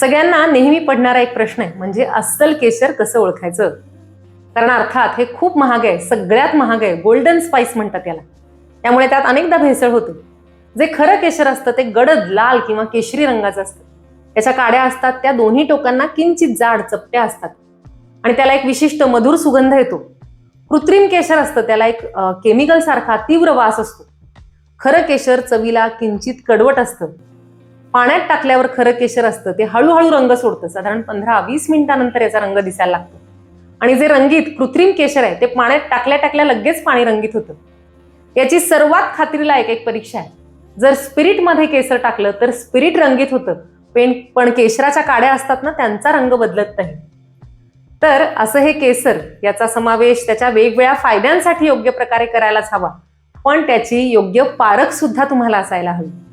सगळ्यांना नेहमी पडणारा एक प्रश्न आहे म्हणजे अस्सल केशर कसं ओळखायचं? कारण अर्थात हे खूप महाग आहे सगळ्यात महाग आहे गोल्डन स्पाइस म्हणतात त्याला त्यामुळे त्यात अनेकदा भेसळ होते. जे खरं केशर असतं ते गडद लाल किंवा केशरी रंगाचं असतं. त्याच्या काड्या असतात त्या दोन्ही टोकांना किंचित जाड चपट्या असतात. आणि त्याला एक विशिष्ट मधुर सुगंध येतो. कृत्रिम केशर असतं त्याला एक केमिकल सारखा तीव्र वास असतो. खरं केशर चवीला किंचित कडवट असतं. पाण्यात टाकल्यावर खरं केशर असतं ते हळूहळू रंग सोडतं. साधारण पंधरा वीस मिनिटानंतर याचा रंग दिसायला लागतो. आणि जे रंगीत कृत्रिम केशर आहे ते पाण्यात टाकल्या टाकल्या लगेच पाणी रंगीत होतं. याची सर्वात खात्रीला एक एक परीक्षा आहे. जर स्पिरिटमध्ये केसर टाकलं तर स्पिरिट रंगीत होतं. पेन पण केशराच्या काड्या असतात ना त्यांचा रंग बदलत नाही. तर असं हे केसर याचा समावेश त्याच्या वेगवेगळ्या फायद्यांसाठी योग्य प्रकारे करायलाच हवा. पण त्याची योग्य पारख सुद्धा तुम्हाला असायला हवी.